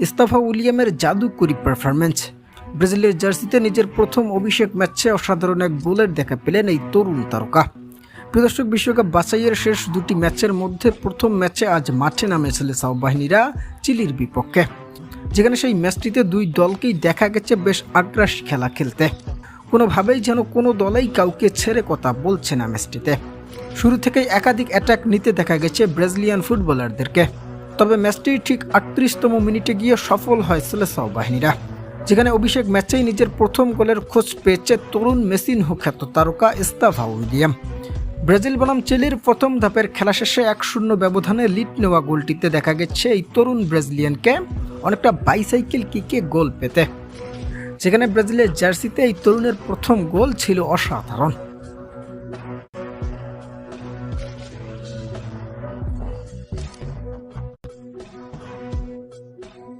ইস্তাফা উইলিয়ামের জাদুকরি performance ব্রাজিলের জার্সিতে নিজের প্রথম অভিষেক ম্যাচে অসাধারণ এক গোলের দেখা পেলেন এই তরুণ তারকা। প্রদর্শক বিশ্বকাপ বাছাইয়ের শেষ দুটি ম্যাচের মধ্যে প্রথম ম্যাচে আজ মাঠে নামেছিল সাউ বাহিনীরা চিলির বিপক্ষে। যেখানে সেই ম্যাচটিতে দুই দলকেই দেখা গেছে বেশ আগ্রাসী খেলা খেলতে। কোনোভাবেই যেন কোনো দলেই কাউকে ছেড়ে কথা বলছে না ম্যাচটিতে। শুরু থেকেই একাধিক অ্যাটাক নিতে দেখা গেছে ব্রাজিলিয়ান ফুটবলারদেরকে তবে ম্যাচটি ঠিক আটত্রিশতম মিনিটে গিয়ে সফল হয় সেলেসাও বাহিনীরা। যেখানে অভিষেক ম্যাচেই নিজের প্রথম গোলের খোঁজ পেয়েছে তরুণ মেসিন খ্যাত তারকা ইস্তাফা উইলিয়াম। ব্রাজিল বনাম চিলির প্রথম ধাপের খেলা শেষে এক শূন্য ব্যবধানে লিড নেওয়া গোলটিতে দেখা গেছে এই তরুণ ব্রাজিলিয়ানকে অনেকটা বাইসাইকেল কিকে গোল পেতে। যেখানে ব্রাজিলের জার্সিতে এই তরুণের প্রথম গোল ছিল অসাধারণ।